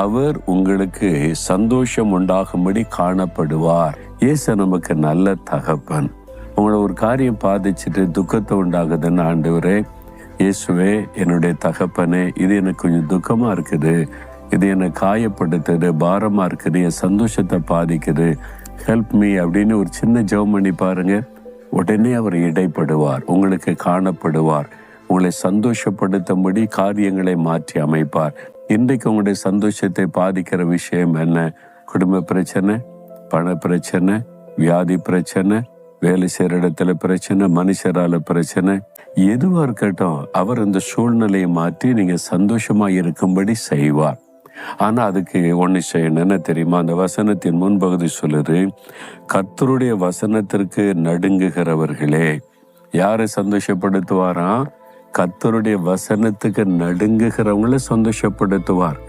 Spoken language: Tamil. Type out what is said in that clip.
அவர் உங்களுக்கு சந்தோஷம் உண்டாகும்படி காணப்படுவார். இயேசு நமக்கு நல்ல தகப்பன். உங்களை ஒரு காரியம் பாதிச்சுட்டு துக்கத்தை உண்டாகுதுன்னு ஆண்டவரே இயேசுவே என்னுடைய தகப்பனே இது எனக்கு கொஞ்சம் துக்கமாக இருக்குது. இது என்னை காயப்படுத்துது பாரமாக இருக்குது என் சந்தோஷத்தை பாதிக்குது. ஹெல்ப் மீ அப்படின்னு ஒரு சின்ன ஜெபம் பண்ணி பாருங்க. உடனே அவர் இடைப்படுவார் உங்களுக்கு காணப்படுவார். உங்களை சந்தோஷப்படுத்தும்படி காரியங்களை மாற்றி அமைப்பார். இன்றைக்கு உங்களுடைய சந்தோஷத்தை பாதிக்கிற விஷயம் என்ன? குடும்ப பிரச்சனை பண பிரச்சனை வியாதி பிரச்சனை வேலை செய்கிற இடத்துல பிரச்சனை மனுஷரால பிரச்சனை எதுவாக இருக்கட்டும் அவர் அந்த சூழ்நிலையை மாற்றி நீங்க சந்தோஷமா இருக்கும்படி செய்வார். ஆனா அதுக்கு ஒண்ணு செய்யணும் என்ன தெரியுமா? அந்த வசனத்தின் முன்பகுதி சொல்லுது கர்த்தருடைய வசனத்திற்கு நடுங்குகிறவர்களே. யாரை சந்தோஷப்படுத்துவாராம்? கத்தருடைய வசனத்துக்கு நடுங்குகிறவங்கள சந்தோஷப்படுத்துவார்.